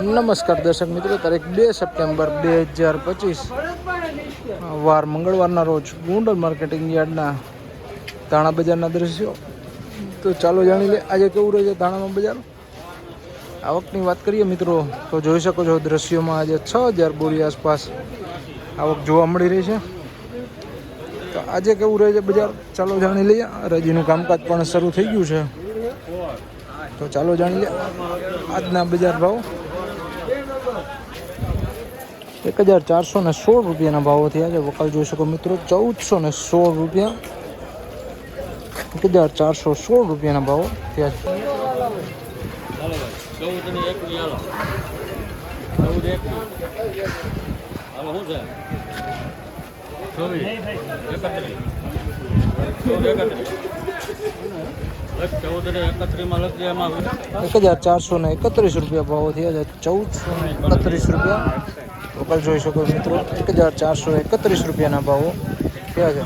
નમસ્કાર દર્શક મિત્રો, તારીખ બે સપ્ટેમ્બર બે હજાર પચીસ. વાર મંગળવારના રોજ ગુંડલ માર્કેટિંગ યાર્ડના ધાણા બજારના દ્રશ્યો. તો ચાલો જાણી લે આજે કેવું રહે છે ધાણાનો બજાર? આવકની વાત કરીએ મિત્રો, તો જોઈ શકો છો દ્રશ્યોમાં આજે છ હજાર બોરી આસપાસ આવક જોવા મળી રહી છે. તો આજે કેવું રહે છે બજાર? ચાલો જાણી લઈએ. રજીનું કામકાજ પણ શરૂ થઈ ગયું છે. તો ચાલો જાણી લે આજના બજાર ભાવ. એક હજાર ચારસો ને સોળ રૂપિયાના ભાવો થયા છે. વકાલ જોઈ શકો મિત્રો, ચૌદસો ને સોળ રૂપિયા. એક હજાર ચારસો સોળ રૂપિયાના ભાવો થયા છે. ચૌદ ને એકવી હાલો ચૌદ એકવી હાલો શું છે ચોવીસ એકત્રીસ ચૌદ એકત્રીસ લખ ચૌદ ને એકત્રીસમાં લખજે એમાં એક હજાર ચારસો ને એકત્રીસ રૂપિયા ભાવો થયા છે. ચૌદસો ને એકત્રીસ રૂપિયા. વકાલ જોઈ શકો મિત્રો. એક હજાર ચારસો એકત્રીસ રૂપિયાના ભાવો. કયા છે?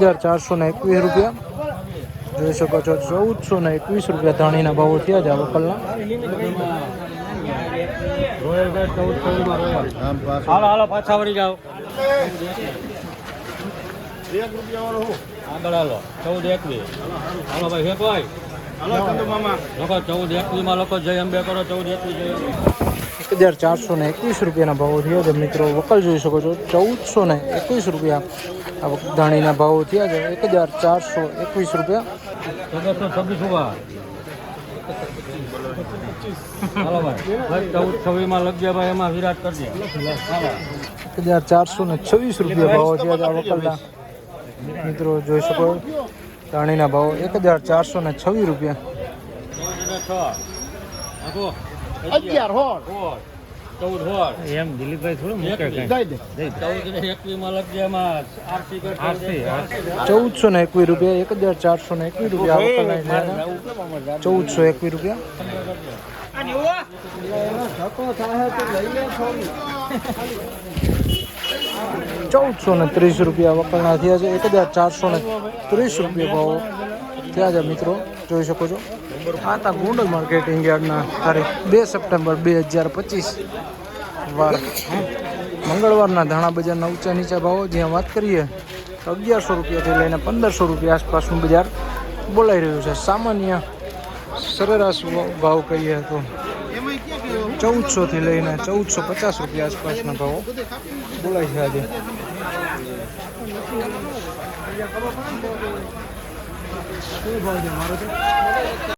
હજાર ચારસો ને એકવીસ રૂપિયા. જોઈ શકો છો ચૌદસો ને એકવીસ રૂપિયા ધાણીના ભાવો થયા છે આ વકલના હાલો પાછા વળી રોયલ આગળ હાલો ચૌદ એકવીસ. હાલો ભાઈ લોકો ચૌદ એકવીસમાં લોકો જય અંબે કરો ચૌદ એકવીસ જય એક હજાર ચારસો ને એકવીસ રૂપિયાના ભાવો થયા છે. મિત્રો વકલ જોઈ શકો છો. ચૌદસો ને એકવીસ રૂપિયા આ વખત ધાણીના ભાવો થયા છે. એક હજાર ચારસો એકવીસ રૂપિયા. ચૌદસો છવ્વીસ ઊભા. હાલો ભાઈ ચૌદ છવ્વીસમાં લખજે ભાઈ એમાં વિરાટ કરજે એક હજાર ચારસો ને છવ્વીસ રૂપિયા ભાવો થયા છે આ વકલના મિત્રો જોઈ શકો ધાણીના ભાવ એક હજાર ચારસો ને છવ્વીસ રૂપિયા. એમ દિલીપભાઈ થોડું ચૌદસો ને એકવીસ રૂપિયા એક હજાર ચારસો ને એકવીસ રૂપિયા ચૌદસો એકવીસ રૂપિયા. ચૌદસો ને ત્રીસ રૂપિયા વકરણા થયા છે. એક હજાર ચારસો ને ત્રીસ રૂપિયા ભાવો થયા છે મિત્રો. જોઈ શકો છો. આ તા ગોંડલ માર્કેટિંગ યાર્ડના તારીખ બે સપ્ટેમ્બર બે હજાર પચીસ વાર. મંગળવારના ધાણા બજારના ઊંચા નીચા ભાવો. જ્યાં વાત કરીએ તો અગિયારસો રૂપિયાથી લઈને પંદરસો રૂપિયા આસપાસનું બજાર બોલાઈ રહ્યું છે. સામાન્ય સરેરાશ ભાવ કહીએ તો ચૌદસોથી લઈને ચૌદસો પચાસ રૂપિયા આસપાસના ભાવો. બોલાય છે આજે.